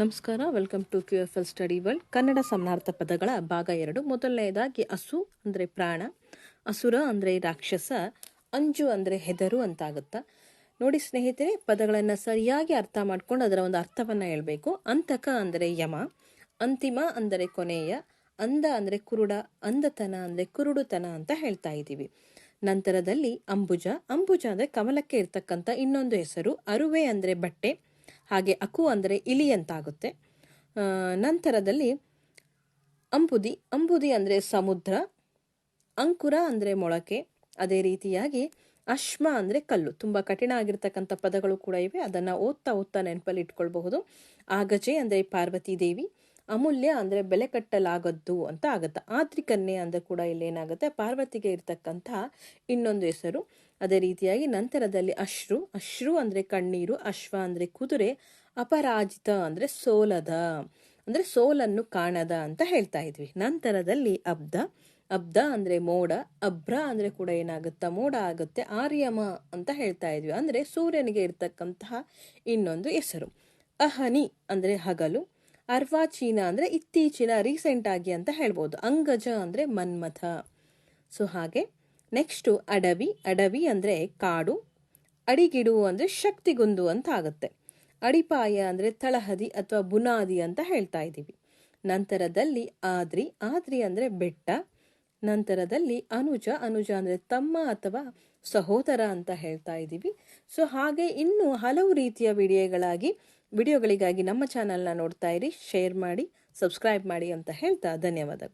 ನಮಸ್ಕಾರ welcome to Q F L study world Kannada ಸಮನಾರ್ಥ ಪದಗಳ ಭಾಗ ಎರಡು. ಮೊದಲನೆಯದಾಗಿ ಅಸು ಅಂದರೆ ಪ್ರಾಣ ಅಸುರ ಅಂದರೆ ರಾಕ್ಷಸ, ಅಂಜು ಅಂದರೆ ಹೆದರು ಅಂತಾಗುತ್ತಾ? ನೋಡಿ ಸ್ನೇಹಿತರೆ, ಪದಗಳನ್ನು ಸರಿಯಾಗಿ ಅರ್ಥ ಮಾಡ್ಕೊಂಡು ಅದರ ಒಂದು ಅರ್ಥವನ್ನು ಹೇಳಬೇಕು. ಅಂತಕ ಅಂದರೆ ಯಮ, ಅಂತಿಮ ಅಂದರೆ ಕೊನೆಯ ಅಂದ ಅಂದರೆ ಕುರುಡ ಅಂದತನ ಅಂದರೆ ಕುರುಡುತನ ಅಂತ ಹೇಳ್ತಾ ಇದ್ದೀವಿ. ನಂತರದಲ್ಲಿ ಅಂಬುಜ ಅಂಬುಜ ಅಂದರೆ ಕಮಲಕ್ಕೆ ಇರ್ತಕ್ಕಂಥ ಇನ್ನೊಂದು ಹೆಸರು, ಅರುವೆ ಅಂದರೆ ಬಟ್ಟೆ ಹಾಗೆ ಅಕು ಅಂದರೆ ಇಲಿ ಅಂತಾಗುತ್ತೆ. ನಂತರದಲ್ಲಿ ಅಂಬುದಿ ಅಂಬುದಿ ಅಂದರೆ ಸಮುದ್ರ, ಅಂಕುರ ಅಂದರೆ ಮೊಳಕೆ. ಅದೇ ರೀತಿಯಾಗಿ ಅಶ್ಮ ಅಂದರೆ ಕಲ್ಲು. ತುಂಬ ಕಠಿಣ ಆಗಿರ್ತಕ್ಕಂಥ ಪದಗಳು ಕೂಡ ಇವೆ. ಅದನ್ನು ಓದ್ತಾ ಓದ್ತಾ ನೆನಪಲ್ಲಿ ಇಟ್ಕೊಳ್ಬಹುದು. ಆಗಜೆ ಅಂದರೆ ಪಾರ್ವತಿ ದೇವಿ ಅಮೂಲ್ಯ ಅಂದರೆ ಬೆಲೆ ಕಟ್ಟಲಾಗದ್ದು ಅಂತ ಆಗುತ್ತೆ. ಆದ್ರಿಕನ್ಯೆ ಅಂದರೆ ಕೂಡ ಇಲ್ಲಿ ಏನಾಗುತ್ತೆ ಪಾರ್ವತಿಗೆ ಇರ್ತಕ್ಕಂಥ ಇನ್ನೊಂದು ಹೆಸರು. ಅದೇ ರೀತಿಯಾಗಿ ನಂತರದಲ್ಲಿ ಅಶ್ರು. ಅಶ್ರು ಅಂದರೆ ಕಣ್ಣೀರು, ಅಶ್ವ ಅಂದರೆ ಕುದುರೆ, ಅಪರಾಜಿತ ಅಂದರೆ ಸೋಲದ, ಅಂದರೆ ಸೋಲನ್ನು ಕಾಣದ ಅಂತ ಹೇಳ್ತಾ ಇದ್ವಿ. ನಂತರದಲ್ಲಿ ಅಬ್ದ ಅಬ್ದ ಅಂದರೆ ಮೋಡ. ಅಭ್ರ ಅಂದರೆ ಕೂಡ ಏನಾಗುತ್ತೆ? ಮೋಡ ಆಗುತ್ತೆ. ಆರ್ಯಮ ಅಂತ ಹೇಳ್ತಾ ಇದ್ವಿ. ಅಂದರೆ ಸೂರ್ಯನಿಗೆ ಇರ್ತಕ್ಕಂತಹ ಇನ್ನೊಂದು ಹೆಸರು. ಅಹನಿ ಅಂದರೆ ಹಗಲು. ಅರ್ವಾಚೀನ ಅಂದರೆ ಇತ್ತೀಚಿನ ರೀಸೆಂಟ್ ಆಗಿ ಅಂತ ಹೇಳ್ಬೋದು. ಅಂಗಜ ಅಂದರೆ ಮನ್ಮಥ. ಸೊ ಹಾಗೆ ನೆಕ್ಸ್ಟು ಅಡವಿ ಅಡವಿ ಅಂದರೆ ಕಾಡು, ಅಡಿಗಿಡು ಅಂದರೆ ಶಕ್ತಿಗುಂದು ಅಂತ ಆಗುತ್ತೆ. ಅಡಿಪಾಯ ಅಂದರೆ ತಳಹದಿ ಅಥವಾ ಬುನಾದಿ ಅಂತ ಹೇಳ್ತಾ ಇದ್ದೀವಿ. ನಂತರದಲ್ಲಿ ಆದ್ರಿ ಆದ್ರಿ ಅಂದರೆ ಬೆಟ್ಟ, ನಂತರದಲ್ಲಿ ಅನುಜ ಅನುಜ ಅಂದರೆ ತಮ್ಮ ಅಥವಾ ಸಹೋದರ ಅಂತ ಹೇಳ್ತಾ ಇದ್ದೀವಿ. ಸೊ ಹಾಗೆ ಇನ್ನೂ ಹಲವು ರೀತಿಯ ವಿಡಿಯೋಗಳಾಗಿ ವಿಡಿಯೋಗಳಿಗಾಗಿ ನಮ್ಮ ಚಾನಲ್ನ ನೋಡ್ತಾ ಇರಿ ಶೇರ್ ಮಾಡಿ ಸಬ್ಸ್ಕ್ರೈಬ್ ಮಾಡಿ ಅಂತ ಹೇಳ್ತಾ ಧನ್ಯವಾದಗಳು.